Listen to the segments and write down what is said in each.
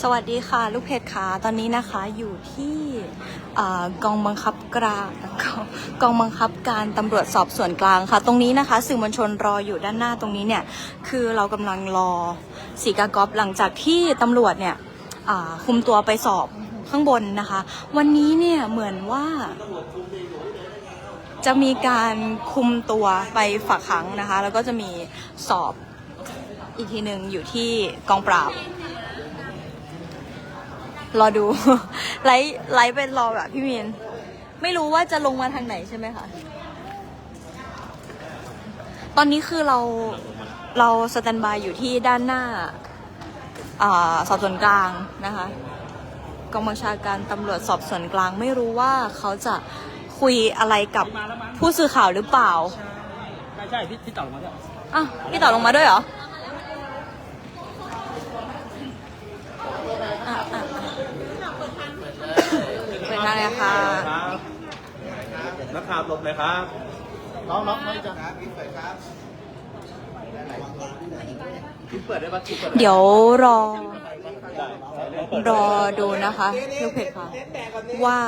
สวัสดีค่ะ ลูกเพจค่ะตอนนี้นะคะอยู่ที่กองบังคับกลางกองบังคับการตำรวจสอบสวนกลางค่ะ ตรงนี้นะคะสื่อมวลชนรออยู่ด้านหน้าตรงนี้เนี่ยคือเรากำลังรอสีกากอฟหลังจากที่ตำรวจเนี่ยคุมตัวไปสอบข้างบนนะคะ วันนี้เนี่ยเหมือนว่าจะมีการคุมตัวไปฝากขังนะคะ แล้วก็จะมีสอบอีกทีหนึ่งอยู่ที่กองปราบ รอดู ไลฟ์ไลฟ์เป็นรอแบบพี่มีนไม่รู้ว่าจะลงมาทางไหนใช่ไหมคะ ตอนนี้คือเราเราสแตนบายอยู่ที่ด้านหน้าอาสอบสวนกลางนะคะกองบัญชาการตำรวจสอบสวนกลางไม่รู้ว่าเขาจะคุยอะไรกับผู้สื่อข่าวหรือเปล่า ใช่ใช่พี่พี่ต่อลงมาด้วยอะพี่ต่อลงมาด้วยเหรออะอะอะ เปิดทางเลยค่ะครับนักข่าวหลบเลยครับน้องน้องน้องจะครับพี่เปิดครับพี่เปิดได้ปะพี่เปิดเดี๋ยวรอได้รอดูนะคะลูกเพจค่ะ ว่า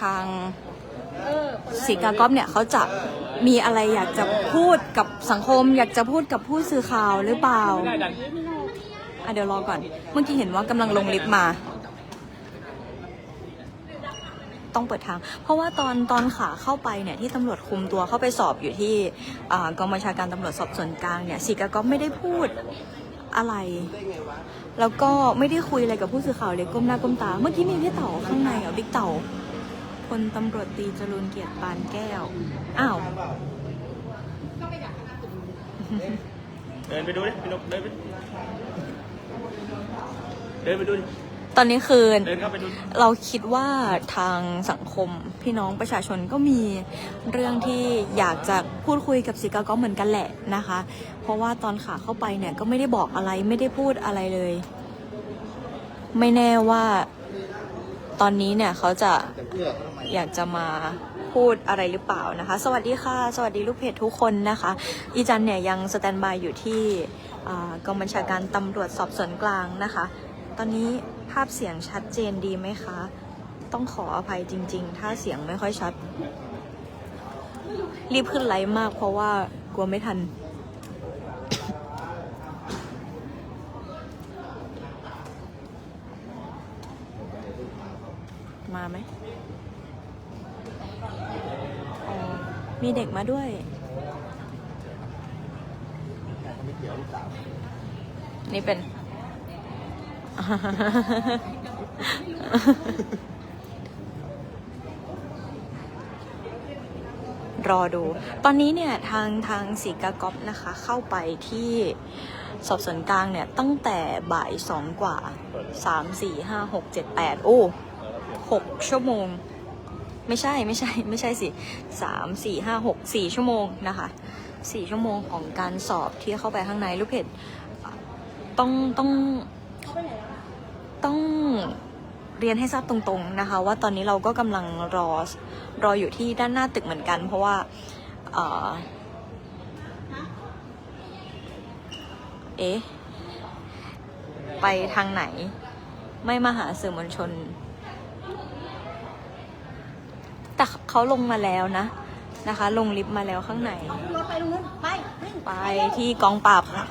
ทางสีกากอฟเนี่ยเขาจะมีอะไรอยากจะพูดกับสังคม อยากจะพูดกับผู้สื่อข่าวหรือเปล่าไม่ได้ดันอะเดี๋ยวรอก่อน เมื่อกี้เห็นว่ากำลังลงลิฟต์มา ต้องเปิดทาง เพราะว่าตอนตอนขาเข้าไปเนี่ยที่ตำรวจคุมตัวเข้าไปสอบอยู่ที่อ่ากองบัญชาการตำรวจสอบสวนกลางเนี่ยสีกากอฟไม่ได้พูดอะไร แล้วก็ไม่ได้คุยอะไรกับผู้สื่อข่าวเลยก้มหน้าก้มตา เมื่อกี้มีพี่เต่าข้างในเหรอบิ๊กเต่าพลตำรวจตรีจรูนเกียรติปานแก้ว อ้าว เดินไปดูดิพี่นกเดินไป เดินไปดูดิ ตอนนี้คือเดินเข้าไปดูเราคิดว่าทางสังคมพี่น้องประชาชนก็มีเรื่องที่อยากจะพูดคุยกับสีกาก็เหมือนกันแหละนะคะ เพราะว่าตอนขาเข้าไปเนี่ยก็ไม่ได้บอกอะไรไม่ได้พูดอะไรเลย ไม่แน่ว่าตอนนี้เนี่ยเขาจะอยากจะมาพูดอะไรหรือเปล่านะคะ สวัสดีค่ะ สวัสดีลูกเพจทุกคนนะคะ อีจันเนี่ยยังสแตนบายอยู่ที่อ่ากองบัญชาการตำรวจสอบสวนกลางนะคะ ตอนนี้ภาพเสียงชัดเจนดีไหมคะ ต้องขออภัยจริง ๆ ถ้าเสียงไม่ค่อยชัด รีบขึ้นไลฟ์มากเพราะว่ากลัวไม่ทัน มาไหมมีเด็กมาด้วย นี่เป็น รอดู ตอนนี้เนี่ยทางทางสีกากอฟนะคะ เข้าไปที่สอบสวนกลางเนี่ย ตั้งแต่บ่ายสองกว่าสามสี่ห้าหกเจ็ดแปดโอ้หกชั่วโมง ไม่ใช่ไม่ใช่ไม่ใช่สิสามสี่ห้าหกสี่ชั่วโมงนะคะสี่ชั่วโมงของการสอบที่เข้าไปข้างในลูกเพจต้องต้องต้อง เรียนให้ทราบตรงๆนะคะ ว่าตอนนี้เราก็กำลังรอรออยู่ที่ด้านหน้าตึกเหมือนกัน เพราะว่าเอ่อเอ๊ะไปทางไหน ไม่มาหาสื่อมวลชน แต่เขาลงมาแล้วนะนะคะ ลงลิฟต์มาแล้วข้างในรถไปตรงนู้นไปวิ่งไปที่กองปราบค่ะ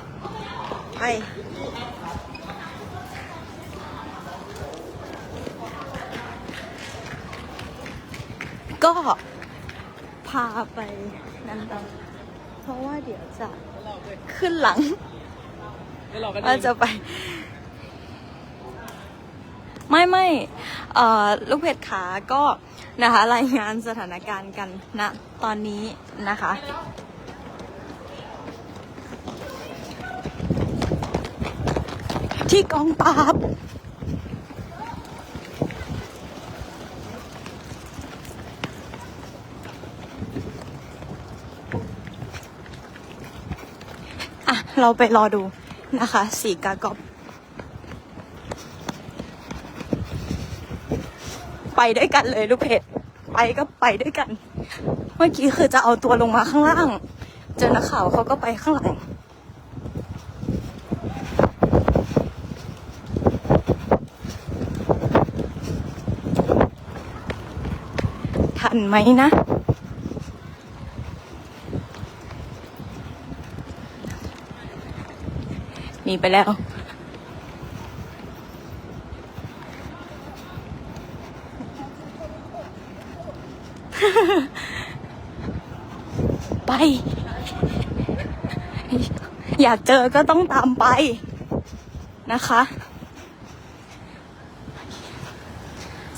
ไป ก็พาไปนั่นต่อเพราะว่าเดี๋ยวจะขึ้นหลังไม่รอกันว่าจะไป ไม่ไม่เอ่อลูกเพจขาก็นะคะ รายงานสถานการณ์กันณนะตอนนี้นะคะที่กองปราบ เราไปรอดูนะคะ สีกากอบ ไปด้วยกันเลยลูกเพจไปก็ไปด้วยกัน เมื่อกี้คือจะเอาตัวลงมาข้างล่าง เจอนักข่าวเขาก็ไปข้างหลังทันไหมนะ หนีไปแล้ว ไป อยากเจอก็ต้องตามไปนะคะ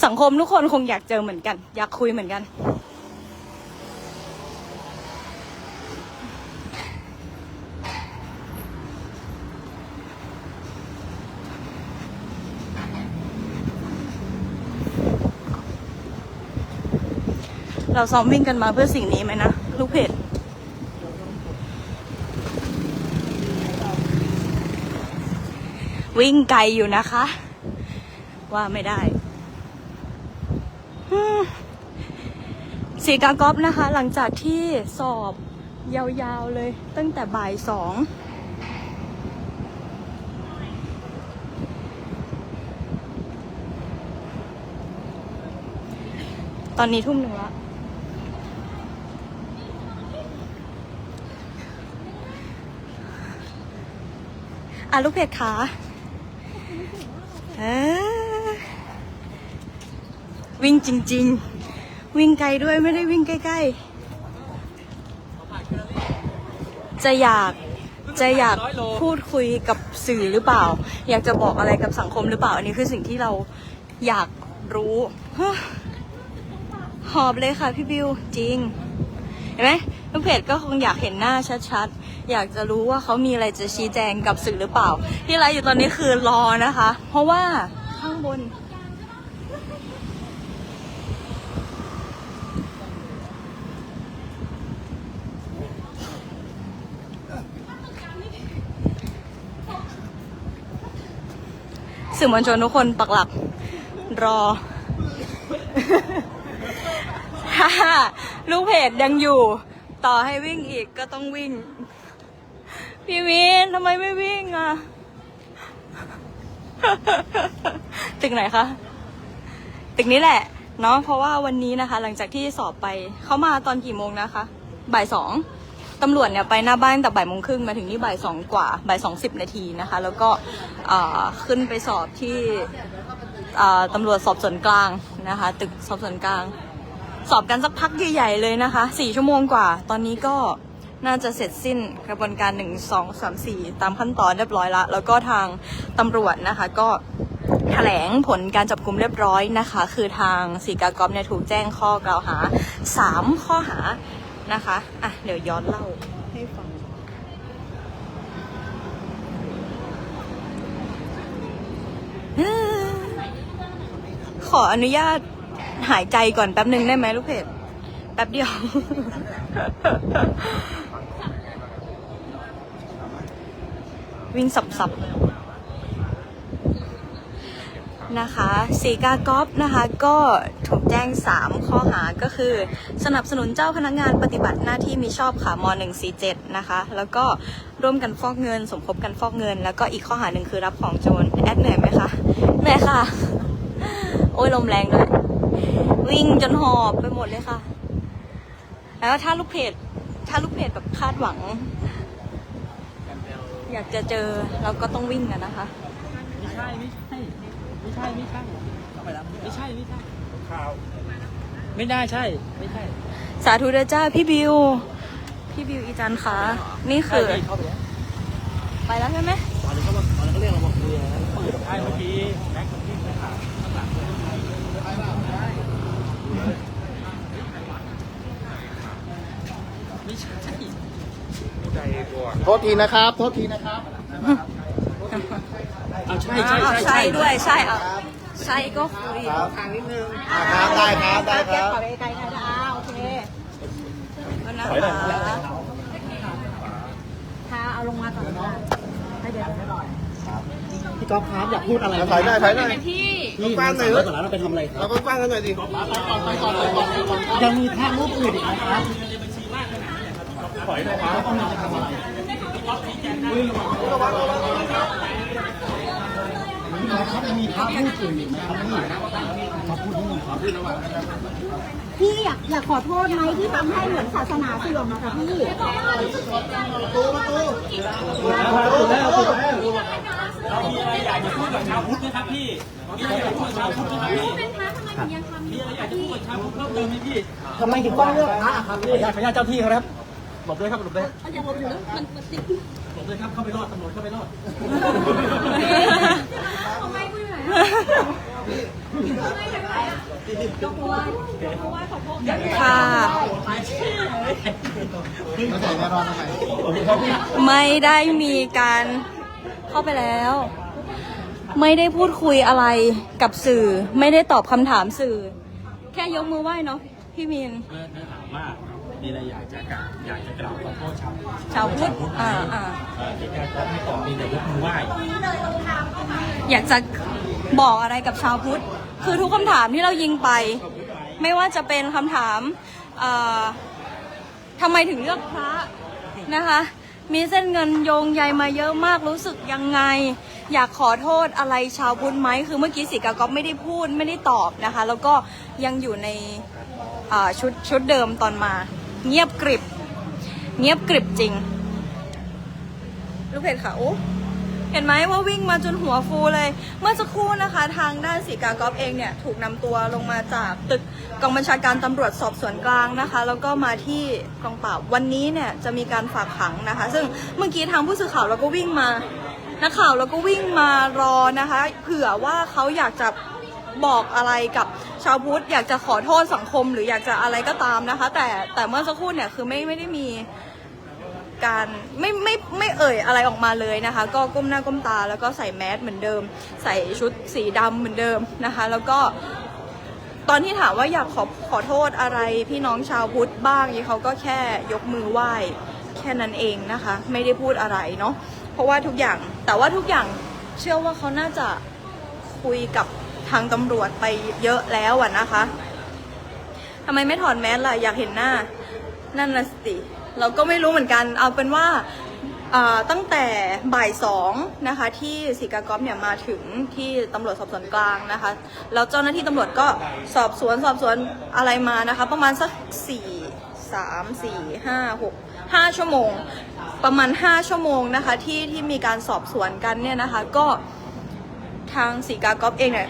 สังคมทุกคนคงอยากเจอเหมือนกัน อยากคุยเหมือนกัน เราซ้อมวิ่งกันมาเพื่อสิ่งนี้ไหมนะลูกเพจวิ่งไกลอยู่นะคะ ว่าไม่ได้สีกากอฟนะคะ หลังจากที่สอบยาวๆเลย ตั้งแต่บ่ายสองตอนนี้ทุ่มหนึ่งละ อะลูกเพจขาวิ่งจริง ๆ วิ่งไกลด้วยไม่ได้วิ่งใกล้ ๆ จะอยากจะอยากพูดคุยกับสื่อหรือเปล่า อยากจะบอกอะไรกับสังคมหรือเปล่า อันนี้คือสิ่งที่เราอยากรู้หอบเลยค่ะพี่บิวจริง ห็นไหมลูกเพจก็คงอยากเห็นหน้าชัดๆ อยากจะรู้ว่าเขามีอะไรจะชี้แจงกับสื่อหรือเปล่า ที่ไลฟ์อยู่ตอนนี้คือรอนะคะ เพราะว่าข้างบน สื่อมวลชนทุกคนปักหลักรอ ถ้าลูกเพจยังอยู่ ต่อให้วิ่งอีกก็ต้องวิ่ง พี่วินทำไมไม่วิ่งอะ ตึกไหนคะ ตึกนี้แหละ เนาะเพราะว่าวันนี้นะคะ หลังจากที่สอบไปเขามาตอนกี่โมงนะคะ บ่ายสองตำรวจเนี่ยไปหน้าบ้านแต่บ่ายโมงครึ่งมาถึงนี่บ่ายสองกว่าบ่ายสองสิบนาทีนะคะ แล้วก็ขึ้นไปสอบที่ตำรวจสอบสวนกลางนะคะ ตึกสอบสวนกลาง สอบกันสักพักใหญ่ๆเลยนะคะสี่ชั่วโมงกว่า ตอนนี้ก็น่าจะเสร็จสิ้นกระบวนการหนึ่งสองสามสี่ตามขั้นตอนเรียบร้อยละ แล้วก็ทางตำรวจนะคะก็แถลงผลการจับกลุ่มเรียบร้อยนะคะ คือทางสีกากรอบเนี่ยถูกแจ้งข้อกล่าวหาสามข้อหานะคะอะเดี๋ยวย้อนเล่าให้ฟังขออนุญาต หายใจก่อนแป๊บหนึ่งได้ไหมลูกเพจแป๊บเดียว วิ่งสับๆนะคะสีกากอฟนะคะก็ถูกแจ้ง 3 ข้อหาก็คือ สนับสนุนเจ้าพนักงานปฏิบัติหน้าที่มีชอบค่ะม .147 นะคะ แล้วก็ร่วมกันฟอกเงิน สมคบกันฟอกเงิน แล้วก็อีกข้อหาหนึ่งคือรับของโจรแอดเหนื่อยไหมคะเหนื่อยค่ะ โอ้ยลมแรงด้วย วิ่งจนหอบไปหมดเลยค่ะ แล้วถ้าลูกเพจถ้าลูกเพจแบบคาดหวัง อยากจะเจอเราก็ต้องวิ่งกันนะคะไม่ใช่ไม่ใช่ไม่ใช่ไม่ใช่ไม่ใช่ไม่ใช่ข่าวไม่ได้ใช่ ไม่ใช่ สาธุเดอจ้าพี่บิว พี่บิวอีจันคะนี่คือไปแล้วไปแล้วใช่ไหมตอนนี้เขาบอกตอนนี้เขาเรียกเราบอกเรือเปิดใช่เมื่อกี้แม็กซ์มันวิ่งไปหาข้างหลังเลยไม่ใช่ โทษทีนะครับ โทษทีนะครับ เอาใช่อ้าใช่ใช่ใช่ด้วยใช่เอาใช่ก็คุยครับทางนิดนึงครับได้ครับได้ครับ ขอไปไกลๆนะอ้าวโอเคแล้วนะคะพาเอาลงมาก่อนนะให้เดี๋ยวพี่ก๊อฟครับอยากพูดอะไรถอยหน่อยถอยหน่อยพี่กว้างหน่อย แล้วก่อนแล้วเราไปทำอะไรคเรารับก็กว้างกันหน่อยดิ ยังมีภาพรูปอื่นอีกนะครับ ถอยหน่อยครับพี่อยากอยากขอโทษไหมที่ทำให้เหมือนศาสนาเสื่อมอะค่ะพี่เรามีอะไรอยากจะพูดกับชาวพุทธไหมครับพี่มีอะไรอยากจะพูดกับชาวพุทธไหมครับพี่มีอะไรอยากจะพูดกับชาวพุทธเพิ่มเติมไหมพี่ทำไมถึงต้องเลือกพระอะครับพี่ขออนุญาตเจ้าที่ครับห ลบด้วยครับหลบด้วยหลบด้วยครับ เข้าไปรอดตำรวจเข้าไปรอดค่ะไม่ได้มีการเข้าไปแล้ว ไม่ได้พูดคุยอะไรกับสื่อ ไม่ได้ตอบคำถามสื่อ แค่ยกมือไหว้เนาะพี่มิน เมื่อเมื่อถามว่า มีอะไรอยากจะกล่าวอยากจะกล่าวขอโทษชาวชาวพุทธอ่าอ่าเอ่อเหตุการณ์ก็ไม่ตอบมีแต่ยกมือไหว้อยากจะบอกอะไรกับชาวพุทธ คือทุกคำถามที่เรายิงไป ไม่ว่าจะเป็นคำถามเอ่อทำไมถึงเลือกพระนะคะ มีเส้นเงินโยงใยมาเยอะมากรู้สึกยังไง อยากขอโทษอะไรชาวพุทธไหมคือเมื่อกี้สีกาก๊อฟไม่ได้พูดไม่ได้ตอบนะคะ แล้วก็ยังอยู่ในอ่าชุดชุดเดิมตอนมา เงียบกริบ เงียบกริบจริง ลูกเพจค่ะโอ้เห็นไหมว่าวิ่งมาจนหัวฟูเลย เมื่อสักครู่นะคะ ทางด้านสีกากอฟเองเนี่ย ถูกนำตัวลงมาจากตึกกองบัญชาการตำรวจสอบสวนกลางนะคะ แล้วก็มาที่กองปราบวันนี้เนี่ยจะมีการฝากขังนะคะ ซึ่งเมื่อกี้ทางผู้สื่อข่าวเราก็วิ่งมานักข่าวเราก็วิ่งมารอนะคะ เผื่อว่าเขาอยากจะบอกอะไรกับ ชาวพุทธอยากจะขอโทษสังคมหรืออยากจะอะไรก็ตามนะคะ แต่แต่เมื่อสักครู่เนี่ยคือไม่ไม่ได้มีการไม่ไม่ไม่เอ่ยอะไรออกมาเลยนะคะ ก็ก้มหน้าก้มตาแล้วก็ใส่แมสเหมือนเดิม ใส่ชุดสีดำเหมือนเดิมนะคะ แล้วก็ตอนที่ถามว่าอยากขอขอโทษอะไรพี่น้องชาวพุทธบ้างนี่เขาก็แค่ยกมือไหว้แค่นั้นเองนะคะ ไม่ได้พูดอะไรเนาะเพราะว่าทุกอย่างแต่ว่าทุกอย่างเชื่อว่าเขาน่าจะคุยกับ ทางตำรวจไปเยอะแล้วอะนะคะทำไมไม่ถอดแมสล่ะอยากเห็นหน้า นั่นน่ะสิเราก็ไม่รู้เหมือนกัน เอาเป็นว่าตั้งแต่บ่ายสองนะคะที่สีกากอฟเนี่ยมาถึงที่ตำรวจสอบสวนกลางนะคะแล้วเจ้าหน้าที่ตำรวจก็สอบสวนสอบสวนอะไรมานะคะ ประมาณสักสี่สามสี่ห้าหกห้าชั่วโมง ประมาณห้าชั่วโมงนะคะที่ที่มีการสอบสวนกันเนี่ยนะคะก็ทางสีกากอฟเองเนี่ย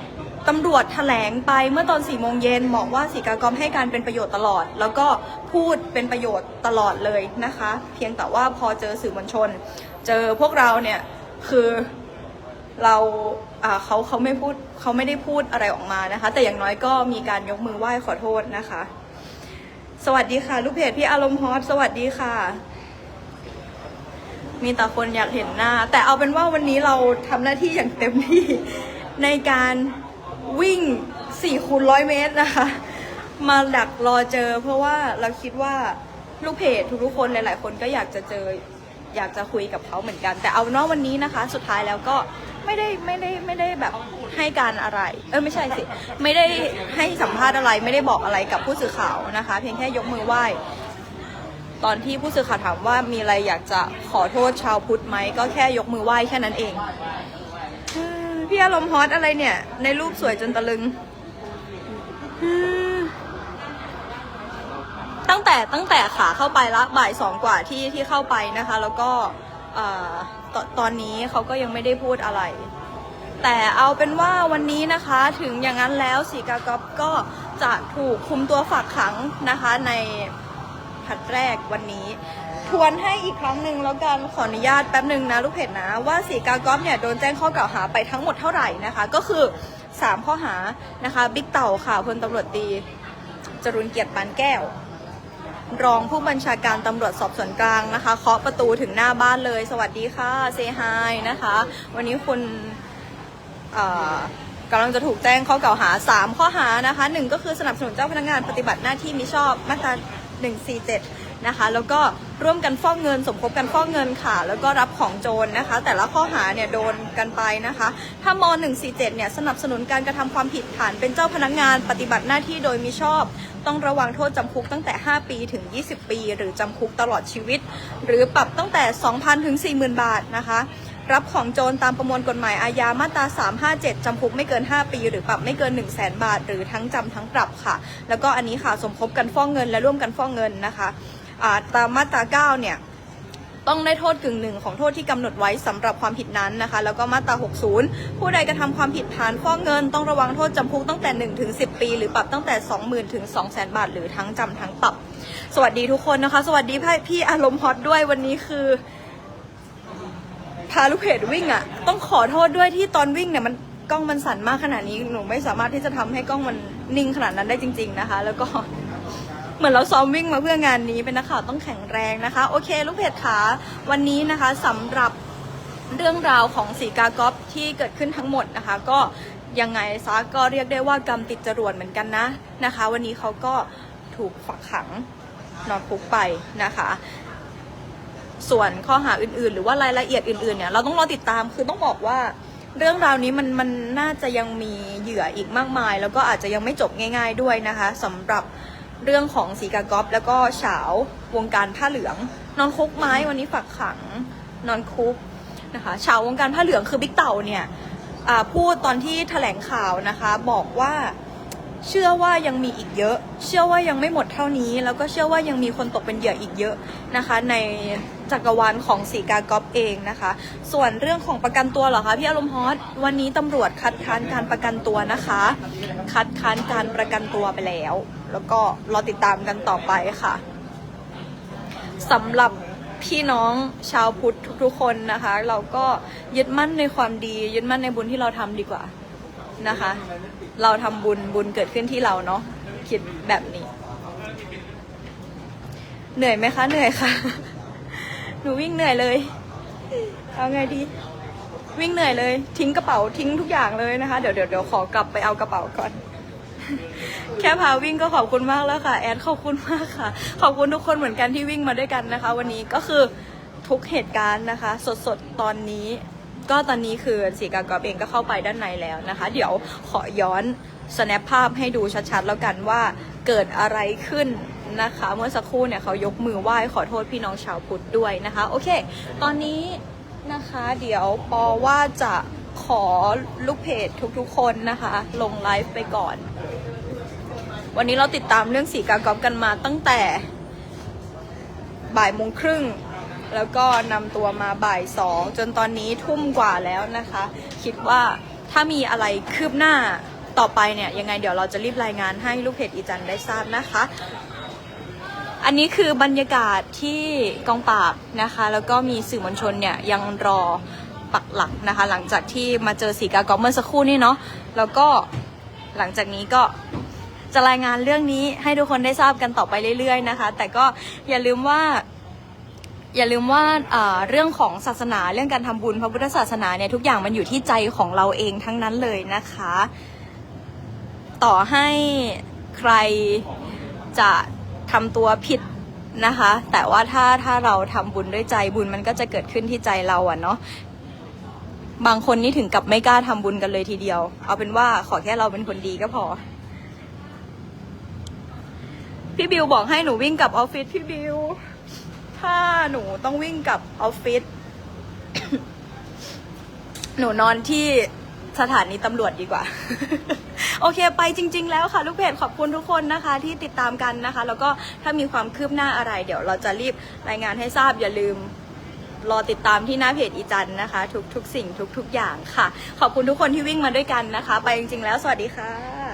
ตำรวจแถลงไปเมื่อตอน4ี่โมงเย็นบอกว่าสีกากอฟให้การเป็นประโยชน์ตลอด แล้วก็พูดเป็นประโยชน์ตลอดเลยนะคะ เพียงแต่ว่าพอเจอสื่อมวลชน เจอพวกเราเนี่ยคือเราอ่าเขาเขาไม่พูดเขาไม่ได้พูดอะไรออกมานะคะ แต่อย่างน้อยก็มีการยกมือไหว้ขอโทษนะคะ สวัสดีค่ะ ลูกเพจพี่อารมณ์ฮอตสวัสดีค่ะ มีแต่คนอยากเห็นหน้า แต่เอาเป็นว่าวันนี้เราทำหน้าที่อย่างเต็มที่ในการ วิ่ง4คูณร้อยเมตรนะคะ มาดักรอเจอ เพราะว่าเราคิดว่าลูกเพจทุกๆคนหลาย ๆ คนก็อยากจะเจออยากจะคุยกับเขาเหมือนกัน แต่เอานว่าวันนี้นะคะ สุดท้ายแล้วก็ไม่ได้ไม่ได้ไม่ได้แบบให้การอะไร เออไม่ใช่สิไม่ได้ให้สัมภาษณ์อะไรไม่ได้บอกอะไรกับผู้สื่อข่าวนะคะ เพียงแค่ยกมือไหว้ ตอนที่ผู้สื่อข่าวถามว่ามีอะไรอยากจะขอโทษชาวพุทธไหมก็แค่ยกมือไหว้แค่นั้นเอง พี่อารมณ์ฮอตอะไรเนี่ย ในรูปสวยจนตะลึง ตั้งแต่ตั้งแต่ขาเข้าไปละบ่ายสองกว่าที่ที่เข้าไปนะคะ แล้วก็ตตอนนี้เขาก็ยังไม่ได้พูดอะไร แต่เอาเป็นว่าวันนี้นะคะถึงอย่างนั้นแล้วสีกากอบก็จะถูกคุมตัวฝากขังนะคะในผัดแรกวันนี้ ทวนให้อีกครั้งหนึ่งแล้วกันขออนุญาตแป๊บหนึ่งนะลูกเพจนะ ว่าสีกากอฟเนี่ยโดนแจ้งข้อกล่าวหาไปทั้งหมดเท่าไหร่นะคะ ก็คือ 3 ข้อหานะคะบิ๊กเต่าค่ะพลตำรวจตรีจรุนเกียรติปานแก้ว รองผู้บัญชาการตำรวจสอบสวนกลางนะคะเคาะประตูถึงหน้าบ้านเลย สวัสดีค่ะเซฮายนะคะ วันนี้คุณกำลังจะถูกแจ้งข้อกล่าวหา 3 ข้อหานะคะหนึ่งก็คือสนับสนุนเจ้าพนักงานปฏิบัติหน้าที่มิชอบมาตรา147 นะคะ แล้วก็ร่วมกันฟอกเงิน สมคบกันฟอกเงินค่ะ แล้วก็รับของโจรนะคะ แต่ละข้อหาเนี่ยโดนกันไปนะคะ ถ้าม 147 เนี่ยสนับสนุนการกระทำความผิดฐานเป็นเจ้าพนักงานปฏิบัติหน้าที่โดยมิชอบ ต้องระวังโทษจำคุกตั้งแต่ 5 ปีถึง 20 ปี หรือจำคุกตลอดชีวิต หรือปรับตั้งแต่ 2,000ถึง40,000 บาทนะคะรับของโจรตามประมวลกฎหมายอาญามาตรา 357 จำคุกไม่เกิน 5 ปี หรือปรับไม่เกิน 1 0 0 0 0แบาท หรือทั้งจำทั้งปรับค่ะ แล้วก็อันนี้ค่ะสมคบกันฟ้องเงินและร่วมกันฟ้องเงินนะคะ ตามมาตรา9เนี่ยต้องได้โทษกึ่งหนึ่งของโทษที่กำหนดไว้สำหรับความผิดนั้นนะคะ แล้วก็มาตรา 60 ผู้ใดกระทำความผิดฐานฟ้องเงิน ต้องระวังโทษจำคุกตั้งแต่1ถึง10 ปี หรือปรับตั้งแต่ 20,000ถึง200,000 บาท หรือทั้งจำทั้งปรับ สวัสดีทุกคนนะคะ สวัสดีพี่พี่อารมณ์ฮอตด้วยวันนี้คือ พาลูกเพจวิ่งอะ่ะ ต้องขอโทษด้วยที่ตอนวิ่งเนี่ยมันกล้องมันสั่นมากขนาดนี้หนูไม่สามารถที่จะทำให้กล้องมันนิ่งขนาดนั้นได้จริง ๆนะคะ แล้วก็ เหมือนเราซ้อมวิ่งมาเพื่องานนี้เป็นนักข่าวต้องแข็งแรงนะคะ โอเคลูกเพจขาวันนี้นะคะสำหรับเรื่องราวของสีกากอฟที่เกิดขึ้นทั้งหมดนะคะ ก็ยังไงซะก็เรียกได้ว่ากรรมติดจรวดเหมือนกันนะนะคะ วันนี้เขาก็ถูกฝักขังนอนคุกไปนะคะส่วนข้อหาอื่นๆ หรือว่ารายละเอียดอื่นๆเนี่ยเราต้องรอติดตามคือต้องบอกว่า เรื่องราวนี้มันมันน่าจะยังมีเหยื่ออีกมากมาย แล้วก็อาจจะยังไม่จบง่าย ๆด้วยนะคะสำหรับ เรื่องของสีกากอฟแล้วก็เฉาวงการผ้าเหลือง นอนคุกไม้วันนี้ฝักขังนอนคุกนะคะเฉาววงการผ้าเหลืองคือบิ๊กเต่าเนี่ยพูดตอนที่แถลงข่าวนะคะบอกว่าเชื่อว่ายังมีอีกเยอะ เชื่อว่ายังไม่หมดเท่านี้ แล้วก็เชื่อว่ายังมีคนตกเป็นเหยื่ออีกเยอะนะคะ ในจักรวาลของสีกากอฟเองนะคะ ส่วนเรื่องของประกันตัวเหรอคะพี่อารมณ์ฮอตวันนี้ตำรวจคัดค้านการประกันตัวนะคะ คัดค้านการประกันตัวไปแล้ว แล้วก็รอติดตามกันต่อไปค่ะสำหรับพี่น้องชาวพุทธทุกๆคนนะคะ เราก็ยึดมั่นในความดี ยึดมั่นในบุญที่เราทำดีกว่านะคะ เราทำบุญบุญเกิดขึ้นที่เราเนาะคิดแบบนี้ เหนื่อยไหมคะ เหนื่อยค่ะ หนูวิ่งเหนื่อยเลยเอาไงดี วิ่งเหนื่อยเลย ทิ้งกระเป๋าทิ้งทุกอย่างเลยนะคะ เดี๋ยวเดี๋ยวเดี๋ยวขอกลับไปเอากระเป๋าก่อน แค่พาวิ่งก็ขอบคุณมากแล้วค่ะ แอดขอบคุณมากค่ะ ขอบคุณทุกคนเหมือนกันที่วิ่งมาด้วยกันนะคะ วันนี้ก็คือทุกเหตุการณ์นะคะ สดๆตอนนี้ ก็ตอนนี้คือสีกากอบเองก็เข้าไปด้านในแล้วนะคะ เดี๋ยวขอย้อน snap ภาพให้ดูชัดๆ แล้วกันว่าเกิดอะไรขึ้นนะคะ เมื่อสักครู่เนี่ยเขายกมือไหว้ขอโทษพี่น้องชาวพุทธด้วยนะคะ โอเค ตอนนี้นะคะ เดี๋ยวปอว่าจะ อลูกเพจทุกๆคนนะคะ ลงไลฟ์ไปก่อน วันนี้เราติดตามเรื่องสีกากอบกันมาตั้งแต่บ่ายโมงครึ่ง แล้วก็นำตัวมาบ่ายสองจนตอนนี้ทุ่มกว่าแล้วนะคะ คิดว่าถ้ามีอะไรคืบหน้าต่อไปเนี่ยยังไงเดี๋ยวเราจะรีบรายงานให้ลูกเพจอีจันได้ทราบนะคะ อันนี้คือบรรยากาศที่กองปราบนะคะ แล้วก็มีสื่อมวลชนเนี่ยยังรอ ปักหลักนะคะ หลังจากที่มาเจอสีกากอเมื่อสักครู่นี่เนาะแล้วก็หลังจากนี้ก็จะรายงานเรื่องนี้ให้ทุกคนได้ทราบกันต่อไปเรื่อย ๆ นะคะ แต่ก็อย่าลืมว่าอย่าลืมว่าเรื่องของศาสนาเรื่องการทำบุญพระพุทธศาสนาเนี่ยทุกอย่างมันอยู่ที่ใจของเราเองทั้งนั้นเลยนะคะ ต่อให้ใครจะทำตัวผิดนะคะ แต่ว่าถ้าถ้าเราทำบุญด้วยใจบุญมันก็จะเกิดขึ้นที่ใจเราอะเนาะ บางคนนี่ถึงกับไม่กล้าทำบุญกันเลยทีเดียว เอาเป็นว่าขอแค่เราเป็นคนดีก็พอ พี่บิวบอกให้หนูวิ่งกลับออฟฟิศพี่บิว ถ้าหนูต้องวิ่งกลับออฟฟิศหนูนอนที่สถานีตำรวจดีกว่า โอเคไปจริง ๆ แล้วค่ะ ลูกเพจขอบคุณทุกคนนะคะ ที่ติดตามกันนะคะ แล้วก็ถ้ามีความคืบหน้าอะไร เดี๋ยวเราจะรีบรายงานให้ทราบอย่าลืม รอติดตามที่หน้าเพจอีจันนะคะ ทุกทุกสิ่งทุกๆอย่างค่ะ ขอบคุณทุกคนที่วิ่งมาด้วยกันนะคะ ไปจริงๆแล้วสวัสดีค่ะ